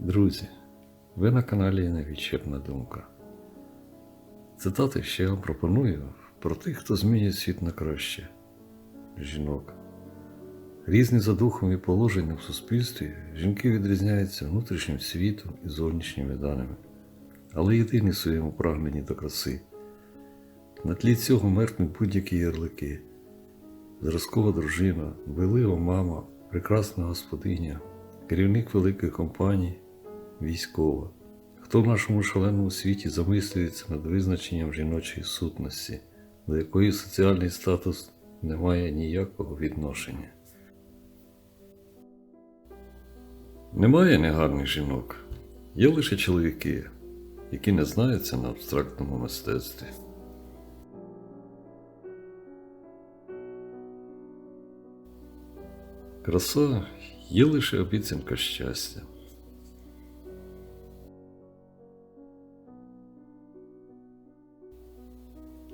Друзі, ви на каналі Невічерна Думка. Цитати ще я вам пропоную про тих, хто змінює світ на краще жінок. Різні за духом і положенням в суспільстві жінки відрізняються внутрішнім світом і зовнішніми даними, але єдині в своєму прагненні до краси. На тлі цього мертві будь-які ярлики. Зразкова дружина, велива мама, прекрасна господиня, керівник великої компанії, військова. Хто в нашому шаленому світі замислюється над визначенням жіночої сутності, до якої соціальний статус не має ніякого відношення. Немає негарних жінок, є лише чоловіки, які не знаються на абстрактному мистецтві. Краса є лише обіцянка щастя.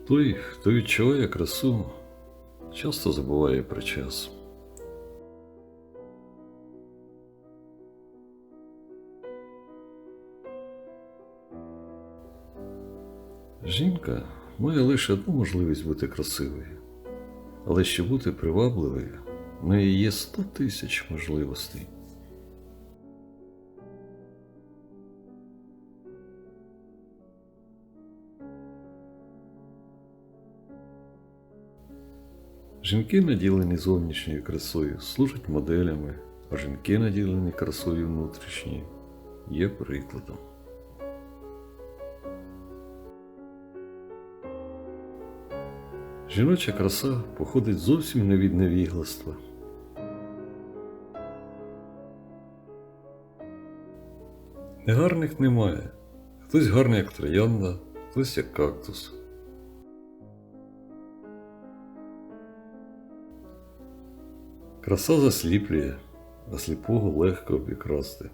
Той, хто відчуває красу, часто забуває про час. Жінка має лише одну можливість бути красивою, але щоб бути привабливою, в неї є сто тисяч можливостей. Жінки, наділені зовнішньою красою, служать моделями, а жінки, наділені красою внутрішньою, є прикладом. Жіноча краса походить зовсім не від невігластва. Негарних немає. Хтось гарний як троянда, хтось як кактус. Краса засліплює, а сліпого легко обікрасти.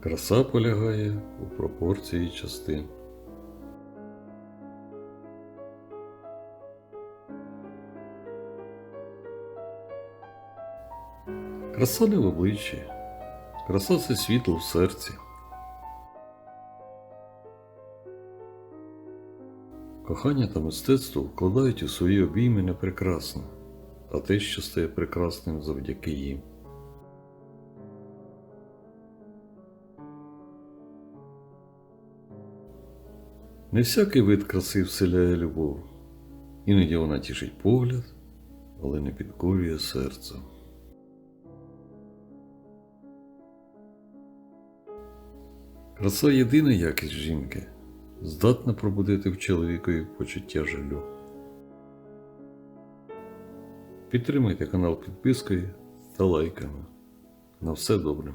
Краса полягає у пропорції частин. Краса не в обличчі, краса це світло в серці. Кохання та мистецтво вкладають у свої обійми не прекрасне, а те, що стає прекрасним завдяки їм. Не всякий вид краси вселяє любов. Іноді вона тішить погляд, але не підкорює серце. Краса єдина якість жінки, здатна пробудити в чоловікові почуття жалю. Підтримайте канал підпискою та лайками. На все добре.